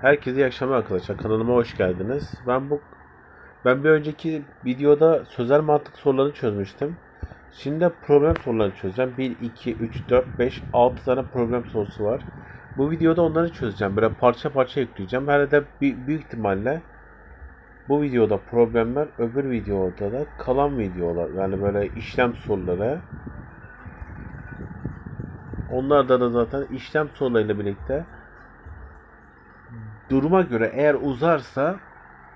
Herkese iyi akşamlar arkadaşlar. Kanalıma hoş geldiniz. Ben bu ben bir önceki videoda sözel mantık sorularını çözmüştüm. Şimdi de problem sorularını çözeceğim. 1 2 3 4 5 6 tane problem sorusu var. Bu videoda onları çözeceğim. Böyle parça parça yükleyeceğim. Herhalde büyük ihtimalle bu videoda problemler, öbür videoda da kalan videolar. Yani böyle işlem soruları. Onlarda da zaten işlem sorularıyla birlikte duruma göre eğer uzarsa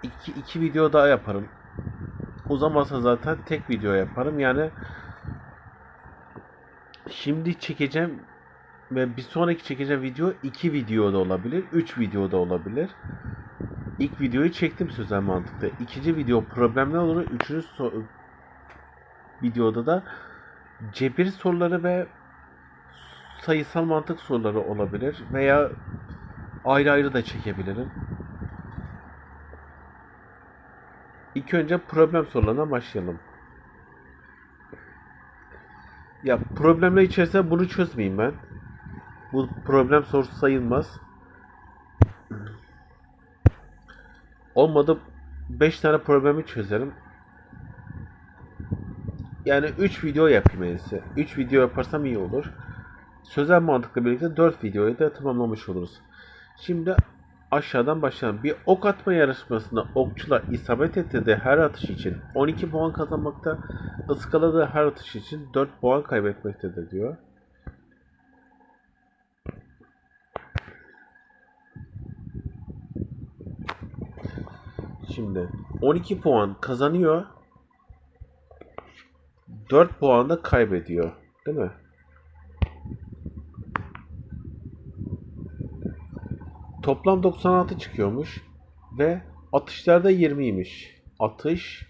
iki, iki video daha yaparım. Uzamazsa zaten tek video yaparım. Yani şimdi çekeceğim ve bir sonraki çekeceğim video iki video da olabilir, üç video da olabilir. İlk videoyu çektim sözel mantıkta. İkinci video problemler olur. Üçüncü so- videoda da cebir soruları ve sayısal mantık soruları olabilir veya ayrı ayrı da çekebilirim. İlk önce problem sorularına başlayalım. Ya problemler içerisinde bunu çözmeyeyim ben. Bu problem sorusu sayılmaz. Olmadı 5 tane problemi çözerim. Yani 3 video yapayım en iyisi. 3 video yaparsam iyi olur. Sözel mantıkla birlikte 4 videoyu da tamamlamış oluruz. Şimdi aşağıdan başlayalım. Bir ok atma yarışmasında okçular isabet ettirdiği her atış için 12 puan kazanmakta, ıskaladığı her atış için 4 puan kaybetmektedir diyor. Şimdi 12 puan kazanıyor. 4 puan da kaybediyor. Değil mi? Toplam 96 çıkıyormuş ve atışlarda 20'ymiş. Atış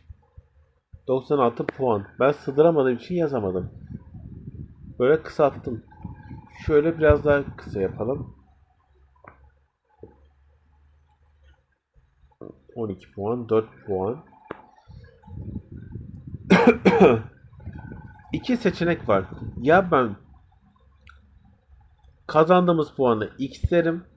96 puan. Ben sığdıramadığım için yazamadım. Böyle kısalttım. Şöyle biraz daha kısa yapalım. 12 puan, 4 puan. İki seçenek var. Ya ben kazandığımız puanı x derim.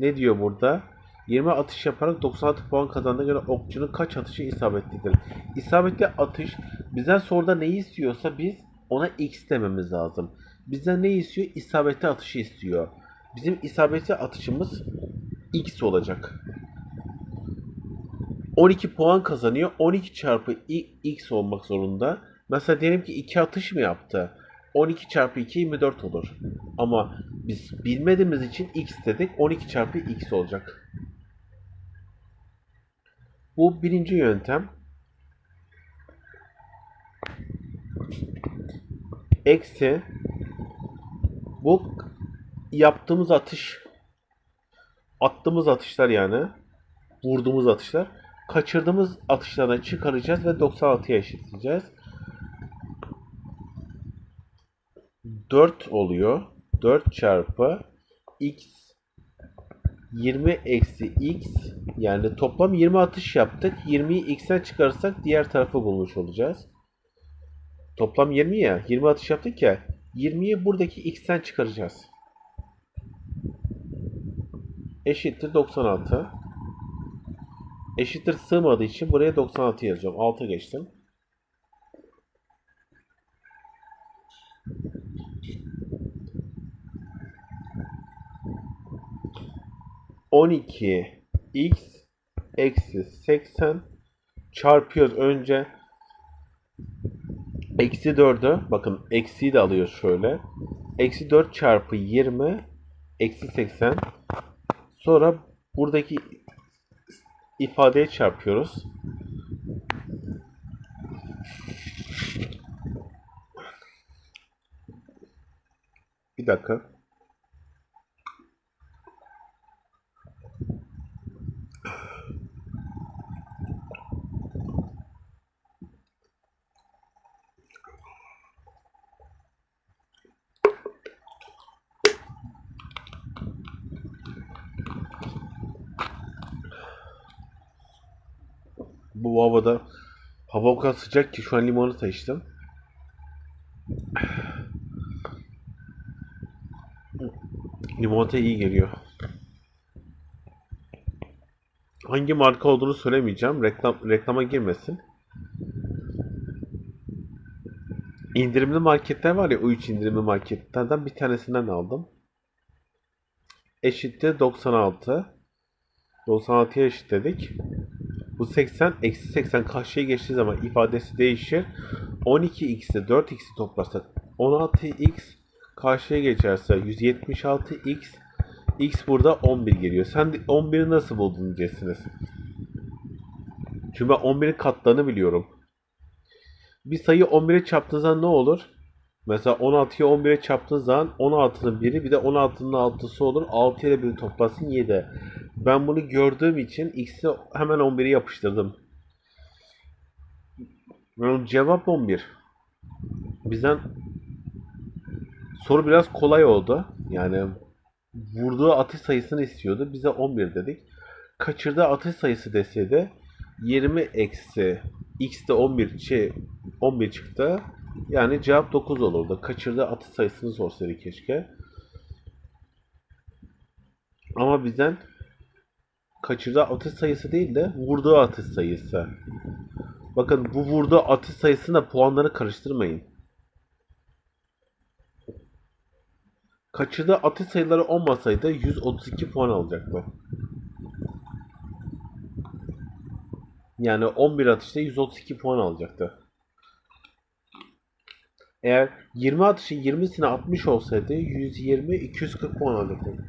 Ne diyor burada? 20 atış yaparak 96 puan kazandığına göre okçunun kaç atışı isabetlidir? İsabetli atış bizden soruda neyi istiyorsa biz ona x dememiz lazım. Bizden ne istiyor? İsabetli atışı istiyor. Bizim isabetli atışımız x olacak. 12 puan kazanıyor. 12 çarpı x olmak zorunda. Mesela diyelim ki 2 atış mı yaptı? 12 çarpı 2 24 olur. Ama biz bilmediğimiz için x dedik. 12 çarpı x olacak. Bu birinci yöntem. Eksi bu yaptığımız atış attığımız atışlar yani vurduğumuz atışlar kaçırdığımız atışlardan çıkaracağız ve 96'ya eşitleyeceğiz. 4 oluyor. 4 çarpı x 20 eksi x yani toplam 20 atış yaptık. 20'yi x'ten çıkarırsak diğer tarafı bulmuş olacağız. Toplam 20 ya. 20 atış yaptık ya. 20'yi buradaki x'ten çıkaracağız. Eşittir 96. Eşittir sığmadığı için buraya 96 yazacağım. 6 geçtim. On iki x eksi 80 çarpıyoruz önce eksi 4'ü bakın eksiyi de alıyor şöyle eksi 4 çarpı 20 eksi 80 sonra buradaki ifadeye çarpıyoruz. Bir dakika. Havada hava o kadar sıcak ki şu an limonata içtim. Limonata iyi geliyor. Hangi marka olduğunu söylemeyeceğim. Reklam reklama girmesin. İndirimli marketler var ya o 3 indirimli marketlerden bir tanesinden aldım. Eşittir 96. 96'ya eşitledik. Bu 80 eksi 80 karşıya geçtiği zaman ifadesi değişir. 12x'de 4x'i toplarsak 16x karşıya geçerse 176x x burada 11 geliyor. Sen de 11'i nasıl buldun diyeceksiniz. Çünkü ben 11'in katlarını biliyorum. Bir sayı 11'e çarptığınız zaman ne olur? Mesela 16'yı 11'e çarptığınız zaman 16'nın biri bir de 16'nın 6'sı olur. 6 ile 1'i toplasın 7. Ben bunu gördüğüm için x'e hemen 11'i yapıştırdım. Cevap 11. Bizden soru biraz kolay oldu. Yani vurduğu atış sayısını istiyordu. Bize 11 dedik. Kaçırdığı atış sayısı deseydi 20 eksi x de 11 şey 11 çıktı. Yani cevap 9 olurdu. Kaçırdığı atış sayısını sorsaydı keşke. Ama bizden kaçırdığı atış sayısı değil de vurduğu atış sayısı. Bakın bu vurduğu atış sayısında puanları karıştırmayın. Kaçırdığı atış sayıları olmasaydı 132 puan alacaktı. Yani 11 atışta 132 puan alacaktı. Eğer 20 atışı 20'sine 60 olsaydı 120 240 puan alacaktı.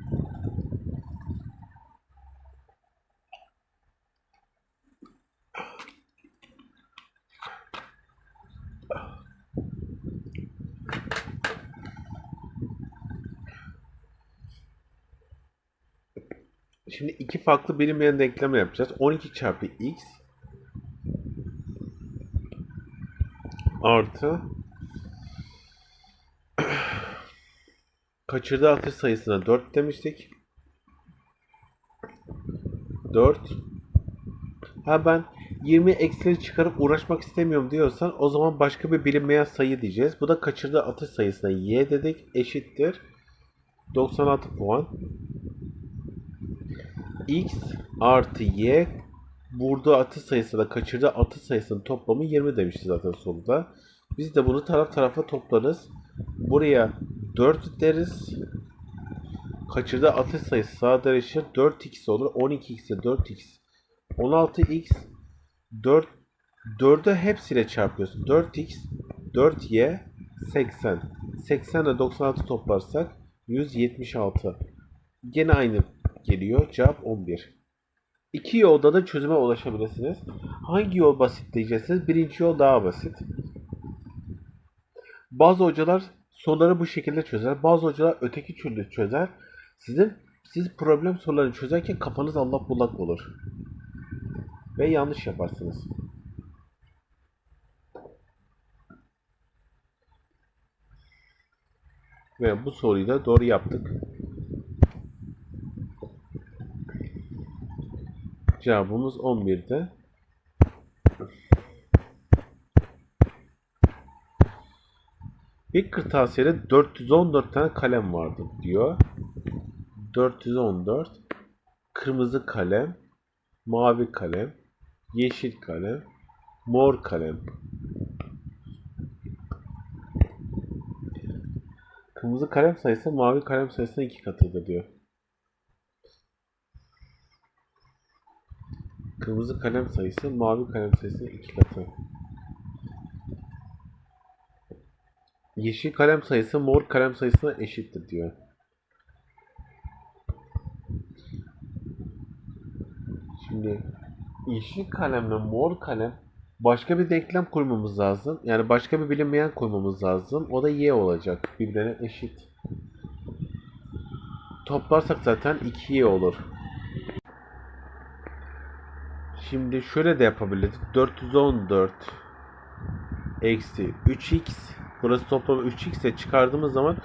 Şimdi iki farklı bilinmeyen denklem yapacağız. 12 çarpı x artı kaçırdığı atış sayısına 4 demiştik. 4 Ha ben 20 eksileri çıkarıp uğraşmak istemiyorum diyorsan o zaman başka bir bilinmeyen sayı diyeceğiz. Bu da kaçırdığı atış sayısına y dedik. Eşittir. 96 puan. X artı y vurduğu atış sayısıyla kaçırdığı atış sayısının toplamı 20 demişti zaten soruda. Biz de bunu taraf tarafa toplarız. Buraya 4 deriz. Kaçırdığı atış sayısı sağa eşit 4x olur. 12x'e 4x 16x 4 4'ü hepsiyle çarpıyorsun. 4x 4y 80. 80 ile 96 toplarsak 176. Gene aynı geliyor. Cevap 11. İki yolda da çözüme ulaşabilirsiniz. Hangi yol basit diyeceksiniz? Birinci yol daha basit. Bazı hocalar soruları bu şekilde çözer. Bazı hocalar öteki türlü çözer. Sizin siz problem sorularını çözerken kafanız allak bullak olur. Ve yanlış yaparsınız. Ve bu soruyu da doğru yaptık. Cevabımız 11'de. Bir kırtasiyede 414 tane kalem vardı diyor. 414 kırmızı kalem, mavi kalem, yeşil kalem, mor kalem. Kırmızı kalem sayısı mavi kalem sayısının iki katıdır diyor. Kırmızı kalem sayısı mavi kalem sayısının iki katı. Yeşil kalem sayısı mor kalem sayısına eşittir diyor. Şimdi yeşil kalemle mor kalem başka bir denklem kurmamız lazım. Yani başka bir bilinmeyen koymamız lazım. O da y olacak. Birbirine eşit. Toplarsak zaten 2y olur. Şimdi şöyle de yapabiliriz. 414 eksi 3x burası toplam 3x ile çıkardığımız zaman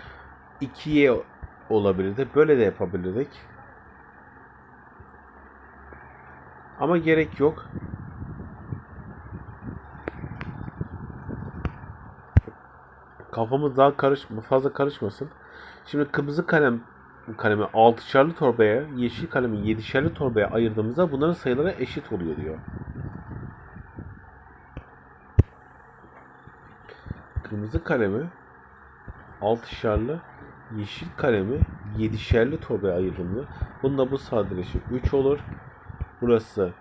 2y olabilirdi. Böyle de yapabilirdik. Ama gerek yok. Kafamız daha karış fazla karışmasın. Şimdi kırmızı kalem kalemi 6'şerli torbaya, yeşil kalemi 7'şerli torbaya ayırdığımızda bunların sayıları eşit oluyor diyor. Kırmızı kalemi 6'şerli, yeşil kalemi 7'şerli torbaya ayırdığımda bunda bu sadeleşir 3 olur. Burası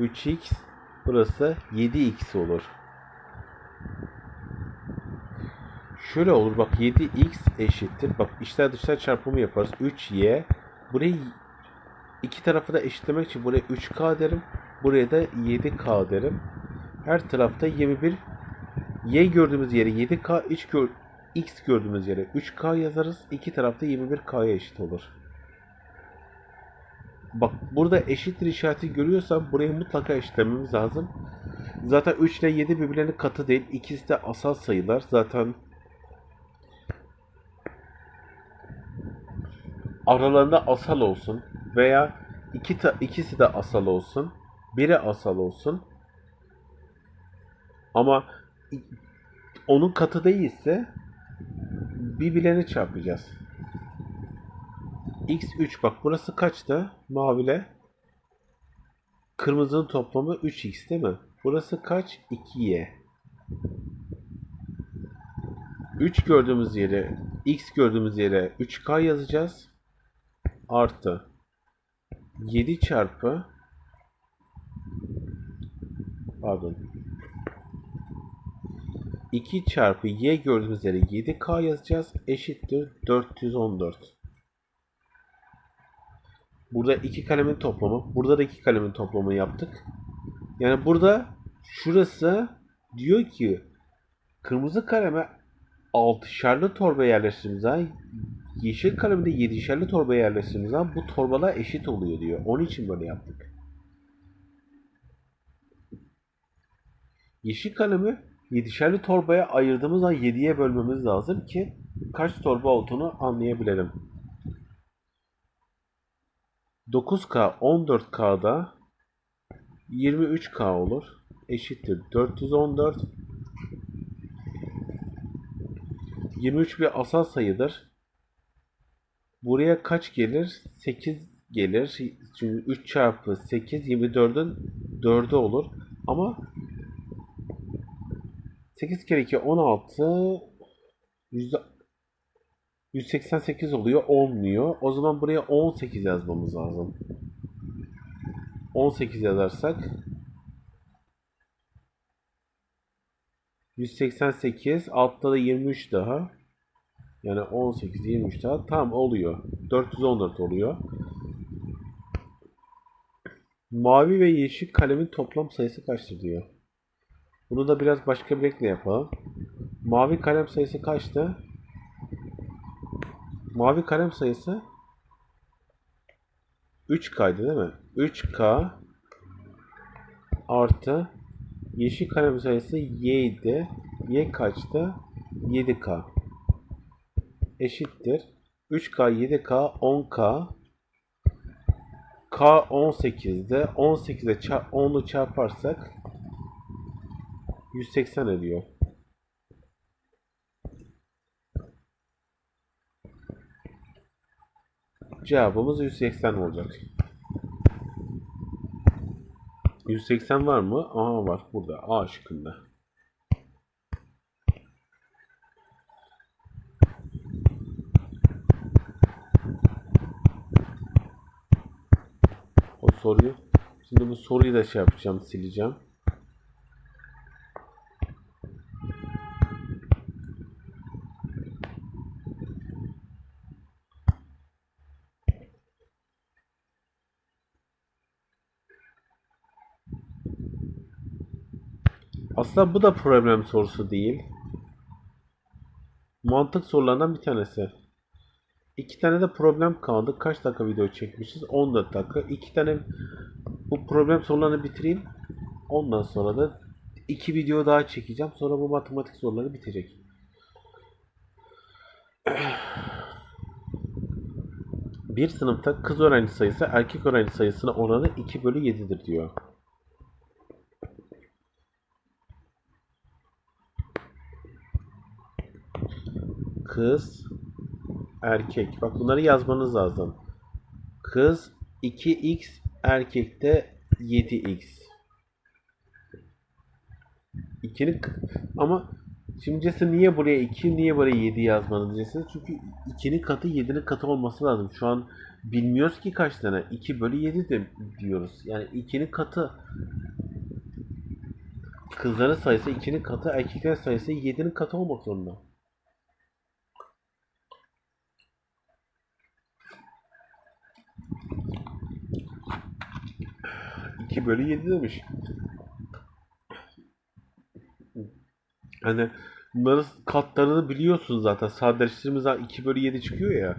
3x, burası 7x olur. Şöyle olur bak 7x eşittir. Bak içler dışlar çarpımı yaparız. 3y. Burayı iki tarafı da eşitlemek için buraya 3k derim. Buraya da 7k derim. Her tarafta 21 y gördüğümüz yere 7k x, gör, x gördüğümüz yere 3k yazarız. İki tarafta 21k'ya eşit olur. Bak burada eşittir işareti görüyorsan burayı mutlaka eşitlememiz lazım. Zaten 3 ile 7 birbirlerinin katı değil. İkisi de asal sayılar. Zaten aralarında asal olsun veya iki ta, ikisi de asal olsun. Biri asal olsun. Ama onun katı değilse birbirlerini çarpacağız. x3 bak burası kaçtı? Maviyle kırmızının toplamı 3x değil mi? Burası kaç? 2y. 3 gördüğümüz yere x gördüğümüz yere 3k yazacağız. Artı 7 çarpı pardon 2 çarpı y gördüğümüz yere 7k yazacağız. Eşittir 414. Burada iki kalemin toplamı. Burada da iki kalemin toplamı yaptık. Yani burada şurası diyor ki kırmızı kaleme 6'şerli torba yerleştirdiğimiz zaman yeşil kalemi de 7'şerli torbaya yerleştirdiğimiz zaman bu torbalar eşit oluyor diyor. Onun için böyle yaptık. Yeşil kalemi 7'şerli torbaya ayırdığımız zaman 7'ye bölmemiz lazım ki kaç torba olduğunu anlayabilelim. 9K 14K'da 23K olur. Eşittir 414. 23 bir asal sayıdır. Buraya kaç gelir? 8 gelir. Çünkü 3 çarpı 8 24'ün 4'ü olur. Ama 8 kere 2 16 yüzde 188 oluyor. Olmuyor. O zaman buraya 18 yazmamız lazım. 18 yazarsak 188 altta da 23 daha. Yani 18 23 daha tam oluyor. 414 oluyor. Mavi ve yeşil kalemin toplam sayısı kaçtır diyor. Bunu da biraz başka bir renkle yapalım. Mavi kalem sayısı kaçtı? Mavi kalem sayısı 3K'ydı değil mi? 3K artı yeşil kalem sayısı Y idi. Y kaçtı? 7K eşittir. 3K, 7K, 10K K 18'de 18'e ça- 10'u çarparsak 180 ediyor. Cevabımız 180 olacak. 180 var mı? Aha var burada. A şıkkında. O soruyu. Şimdi bu soruyu da şey yapacağım, sileceğim. Aslında bu da problem sorusu değil. Mantık sorularından bir tanesi. İki tane de problem kaldı. Kaç dakika video çekmişiz? 14 dakika. İki tane bu problem sorularını bitireyim. Ondan sonra da iki video daha çekeceğim. Sonra bu matematik soruları bitecek. Bir sınıfta kız öğrenci sayısı erkek öğrenci sayısına oranı 2 bölü 7'dir diyor. Kız erkek. Bak bunları yazmanız lazım. Kız 2x, erkekte 7x. 2'nin ama şimdi diyeceksin niye buraya 2, niye buraya 7 yazmanız diyeceksiniz. Çünkü 2'nin katı 7'nin katı olması lazım. Şu an bilmiyoruz ki kaç tane. 2 bölü 7 de diyoruz. Yani 2'nin katı kızların sayısı 2'nin katı, erkeklerin sayısı 7'nin katı olmak zorunda. 2 bölü 7 demiş. Hani bunların katlarını biliyorsun zaten. Sadeleştirdiğimiz zaman 2 bölü 7 çıkıyor ya.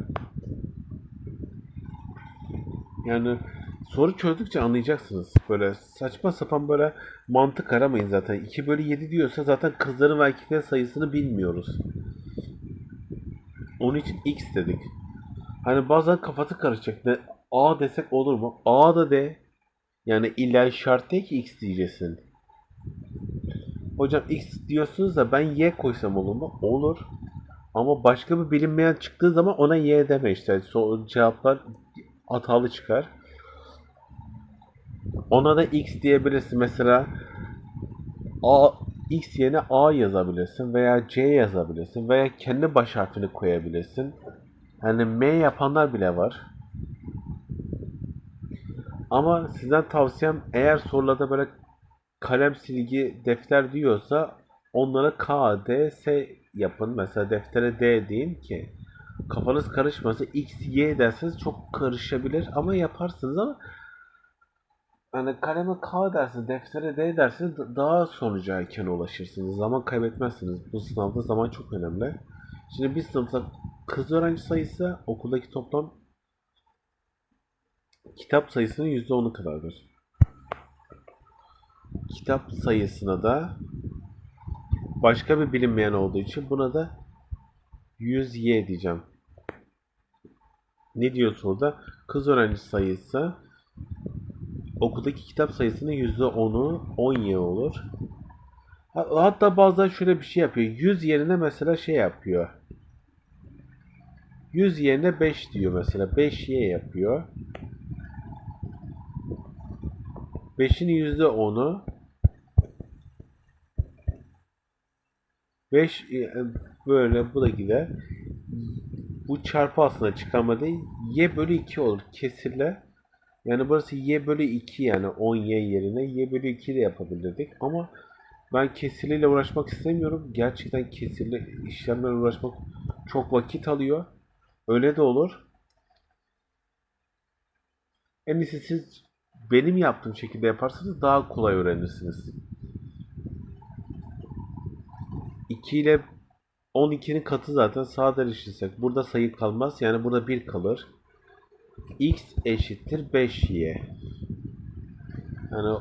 Yani soru çözdükçe anlayacaksınız. Böyle saçma sapan böyle mantık aramayın zaten. 2 bölü 7 diyorsa zaten kızların ve erkeklerin sayısını bilmiyoruz. Onun için x dedik. Hani bazen kafası karışacak. Ne, A desek olur mu? A da de. Yani illa şart değil ki x diyeceksin. Hocam x diyorsunuz da ben y koysam olur mu? Olur. Ama başka bir bilinmeyen çıktığı zaman ona y deme işte. So cevaplar hatalı çıkar. Ona da x diyebilirsin. Mesela a x yerine a yazabilirsin veya c yazabilirsin veya kendi baş harfini koyabilirsin. Yani m yapanlar bile var. Ama sizden tavsiyem eğer sorularda böyle kalem silgi defter diyorsa onlara K, D, S yapın. Mesela deftere D deyin ki kafanız karışmasın. X, Y derseniz çok karışabilir ama yaparsınız ama hani kaleme K dersiniz, deftere D dersiniz da- daha sonuca erken ulaşırsınız. Zaman kaybetmezsiniz. Bu sınavda zaman çok önemli. Şimdi bir sınıfta kız öğrenci sayısı okuldaki toplam kitap sayısının %10'u kadardır. Kitap sayısına da başka bir bilinmeyen olduğu için buna da 100y diyeceğim. Ne diyor soruda? Kız öğrenci sayısı okuldaki kitap sayısının %10'u 10y olur. Ha- Hatta bazen şöyle bir şey yapıyor. 100 yerine mesela şey yapıyor. 100 yerine 5 diyor mesela. 5y yapıyor. 5'in %10'u 5 böyle bu da gider. Bu çarpı aslında çıkarma değil. Y bölü 2 olur. Kesirle. Yani burası Y bölü 2 yani 10Y yerine Y bölü 2 de yapabilirdik. Ama ben kesirliyle uğraşmak istemiyorum. Gerçekten kesirli işlemlerle uğraşmak çok vakit alıyor. Öyle de olur. En iyisi siz benim yaptığım şekilde yaparsanız daha kolay öğrenirsiniz. 2 ile 12'nin katı zaten sadeleştirsek. Burada sayı kalmaz. Yani burada 1 kalır. x eşittir 5y. Yani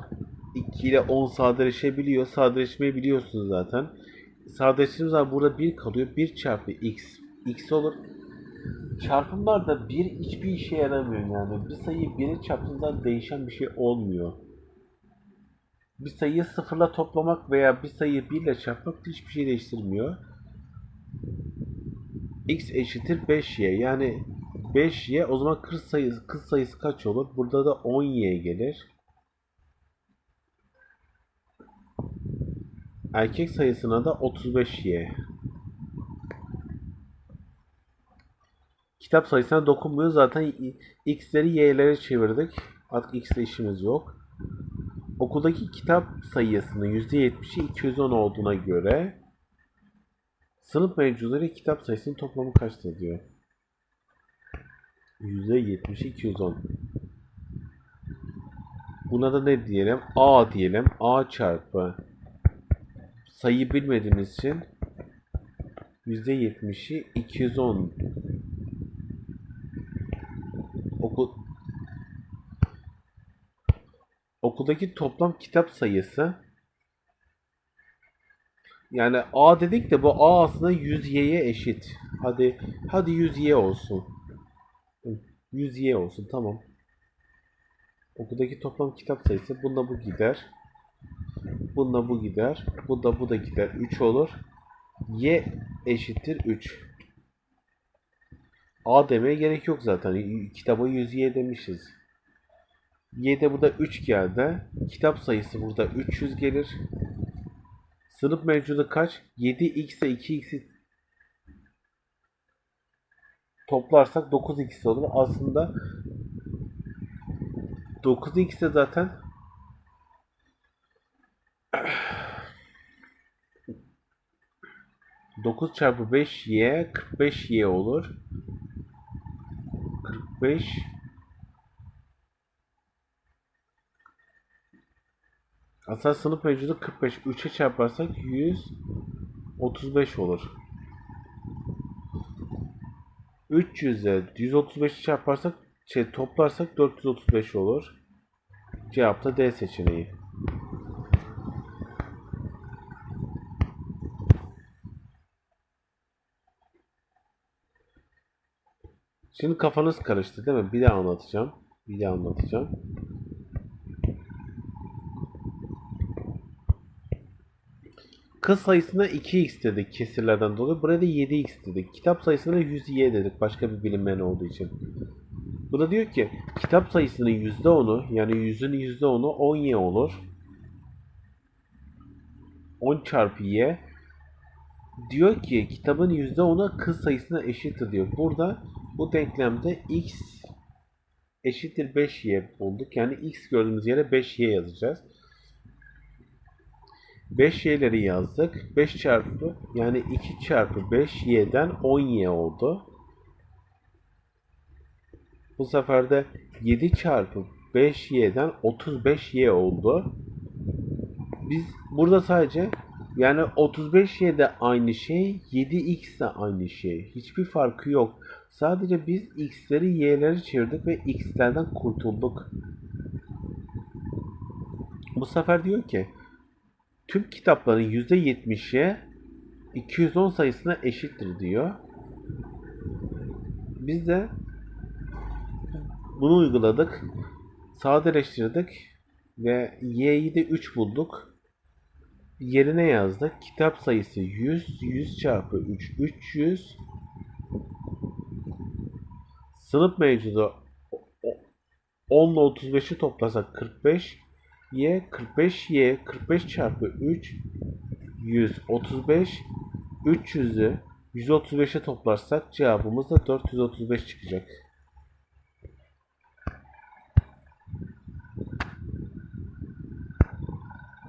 2 ile 10 sadeleşebiliyor. Sadeleşmeyi biliyorsunuz zaten. Sadeleştirdiğimiz zaman burada 1 kalıyor. 1 çarpı x. x olur. Çarpımlarda 1 hiçbir işe yaramıyor yani. Bir sayıyı 1'e çarptığında değişen bir şey olmuyor. Bir sayıyı sıfırla toplamak veya bir sayıyı 1 ile çarpmak hiçbir şey değiştirmiyor. x eşittir 5y yani 5y o zaman kız sayısı, kız sayısı kaç olur? Burada da 10y gelir. Erkek sayısına da 35y. Kitap sayısına dokunmuyor. Zaten x'leri y'lere çevirdik. Artık x ile işimiz yok. Okuldaki kitap sayısının %70'i 210 olduğuna göre sınıf mevcuları kitap sayısının toplamı kaçtır diyor. %70'i 210. Buna da ne diyelim? A diyelim. A çarpı sayı bilmediğimiz için %70'i 210 okuldaki toplam kitap sayısı yani A dedik de bu A aslında 100y'ye eşit. Hadi hadi 100y olsun. 100y olsun tamam. Okuldaki toplam kitap sayısı bunda bu gider. Bunda bu gider. Bunda bu da gider. 3 olur. Y eşittir 3. A demeye gerek yok zaten. Kitaba 100Y demişiz. Y'de burada 3 geldi. Kitap sayısı burada 300 gelir. Sınıf mevcudu kaç? 7x ile 2x'i toplarsak 9x olur. Aslında 9x de zaten 9 çarpı 5y 45y olur. 45 Aslında sınıf mevcudu 45. 3'e çarparsak 135 olur. 300'e 135'i çarparsak şey toplarsak 435 olur. Cevap da D seçeneği. Şimdi kafanız karıştı değil mi? Bir daha anlatacağım. Bir daha anlatacağım. Kız sayısına 2x dedik kesirlerden dolayı. Buraya da 7x dedik. Kitap sayısına 100y dedik başka bir bilinmeyen olduğu için. Bu da diyor ki kitap sayısının %10'u yani 100'ün %10'u 10y olur. 10 çarpı y diyor ki kitabın %10'u kız sayısına eşittir diyor. Burada bu denklemde x eşittir 5y bulduk. Yani x gördüğümüz yere 5y yazacağız. 5 y'leri yazdık. 5 çarpı yani 2 çarpı 5 y'den 10 y oldu. Bu sefer de 7 çarpı 5 y'den 35 y oldu. Biz burada sadece yani 35 y de aynı şey, 7x de aynı şey. Hiçbir farkı yok. Sadece biz x'leri y'leri çevirdik ve x'lerden kurtulduk. Bu sefer diyor ki tüm kitapların %70'i 210 sayısına eşittir diyor. Biz de bunu uyguladık. Sadeleştirdik ve y'yi de 3 bulduk. Yerine yazdık. Kitap sayısı 100, 100 çarpı 3, 300. Sınıf mevcudu 10 ile 35'i toplasak 45. Y 45 Y 45 çarpı 3 135 300'ü 135'e toplarsak cevabımız da 435 çıkacak.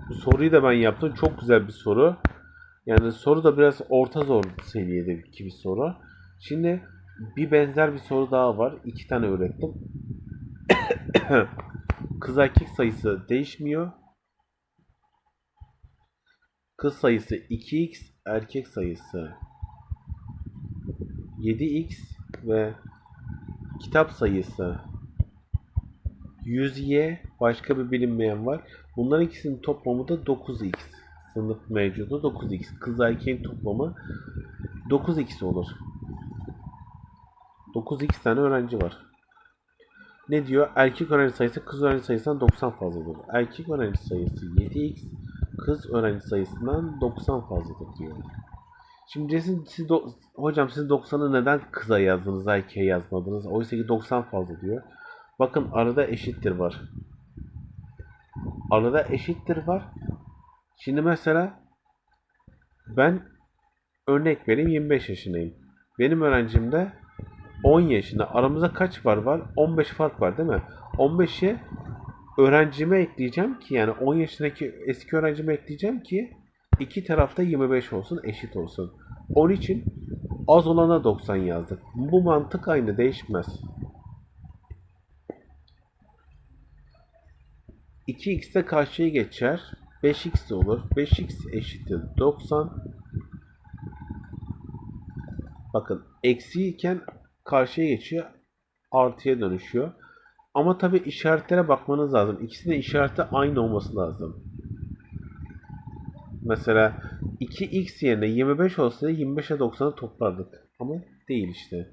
Bu soruyu da ben yaptım. Çok güzel bir soru. Yani soru da biraz orta zor seviyedeki bir soru. Şimdi bir benzer bir soru daha var. İki tane ürettim. Kız erkek sayısı değişmiyor. Kız sayısı 2x, erkek sayısı 7x ve kitap sayısı 100y başka bir bilinmeyen var. Bunların ikisinin toplamı da 9x. Sınıf mevcudu 9x. Kız erkeğin toplamı 9x olur. 9x tane öğrenci var. Ne diyor? Erkek öğrenci sayısı kız öğrenci sayısından 90 fazladır. Erkek öğrenci sayısı 7x, kız öğrenci sayısından 90 fazladır diyor. Şimdi siz, siz do- hocam siz 90'ı neden kıza yazdınız, erkeğe yazmadınız? Oysa ki 90 fazla diyor. Bakın arada eşittir var. Arada eşittir var. Şimdi mesela ben örnek vereyim 25 yaşındayım. Benim öğrencim de 10 yaşında. Aramızda kaç var var? 15 fark var değil mi? 15'e öğrencime ekleyeceğim ki yani 10 yaşındaki eski öğrencime ekleyeceğim ki iki tarafta 25 olsun eşit olsun. Onun için az olana 90 yazdık. Bu mantık aynı değişmez. 2x de karşıya geçer. 5x de olur. 5x eşittir 90. Bakın eksi iken karşıya geçiyor. Artıya dönüşüyor. Ama tabi işaretlere bakmanız lazım. İkisinin işareti aynı olması lazım. Mesela 2x yerine 25 olsaydı 25'e 90'ı toplardık. Ama değil işte.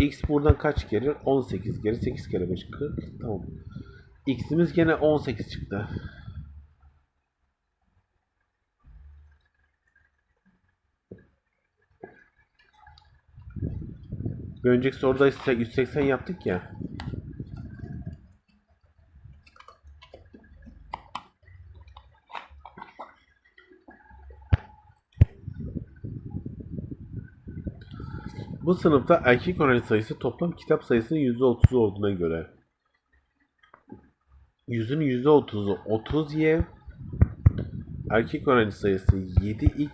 x buradan kaç gelir? 18 gelir. 8 kere 5 40. Tamam. x'imiz gene 18 çıktı. Bir önceki soruda 180 yaptık ya. Bu sınıfta erkek öğrenci sayısı toplam kitap sayısının %30'u olduğuna göre yüzün %30'u 30y erkek öğrenci sayısı 7x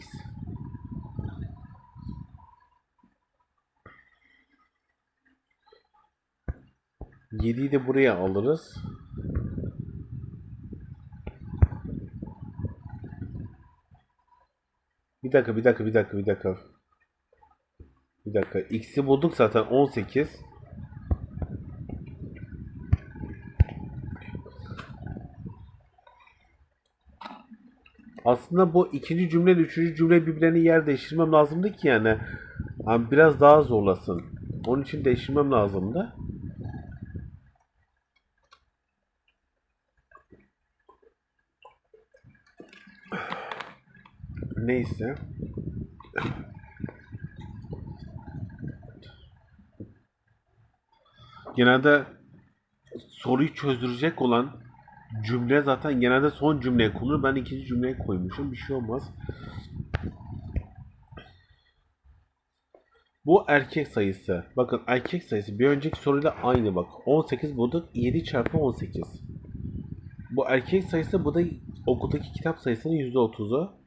Yediyi de buraya alırız. Bir dakika, bir dakika, bir dakika, bir dakika. Bir dakika. X'i bulduk zaten 18. Aslında bu ikinci cümle ile üçüncü cümle birbirlerine yer değiştirmem lazımdı ki yani. Hani biraz daha zorlasın. Onun için değiştirmem lazımdı. Neyse. Genelde soruyu çözdürecek olan cümle zaten genelde son cümleye konur. Ben ikinci cümleye koymuşum. Bir şey olmaz. Bu erkek sayısı. Bakın erkek sayısı bir önceki soruyla aynı bak. 18 bulduk. 7 çarpı 18. Bu erkek sayısı bu da okuldaki kitap sayısının %30'u.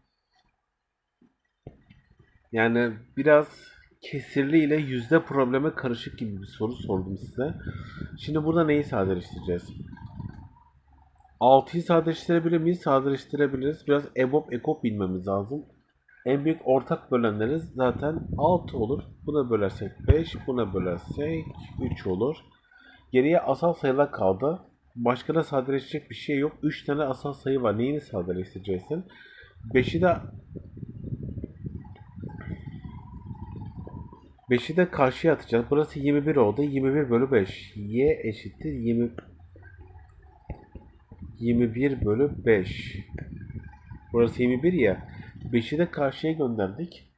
Yani biraz kesirli ile yüzde probleme karışık gibi bir soru sordum size. Şimdi burada neyi sadeleştireceğiz? 6'yı sadeleştirebilir miyiz? Sadeleştirebiliriz. Biraz EBOB, EKOP bilmemiz lazım. En büyük ortak bölenleri zaten 6 olur. Buna bölersek 5, buna bölersek 3 olur. Geriye asal sayılar kaldı. Başka da sadeleşecek bir şey yok. 3 tane asal sayı var. Neyini sadeleştireceksin? 5'i de 5'i de karşıya atacağız. Burası 21 oldu. 21 bölü 5. Y eşittir 20 21 bölü 5. Burası 21 ya. 5'i de karşıya gönderdik.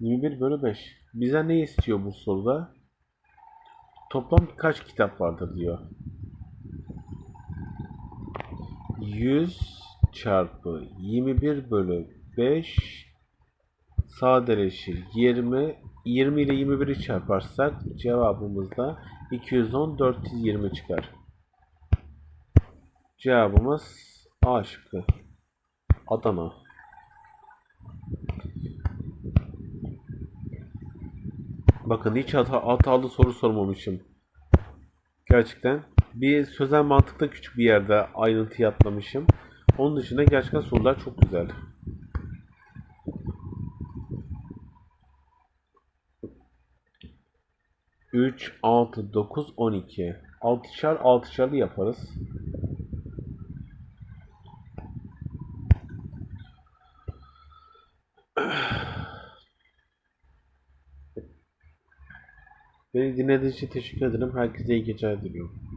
21 bölü 5. Bize ne istiyor bu soruda? Toplam kaç kitap vardır diyor. 100 çarpı 21 bölü 5 sadeleşir. 20 20 ile 21'i çarparsak cevabımız da 210 420 çıkar. Cevabımız A şıkkı. Adana. Bakın hiç hata, hatalı soru sormamışım. Gerçekten bir sözel mantıkta küçük bir yerde ayrıntı atlamışım. Onun dışında gerçekten sorular çok güzel. 3, 6, 9, 12. 6'şar 6'şarlı yaparız. Beni dinlediğiniz için teşekkür ederim. Herkese iyi geceler diliyorum.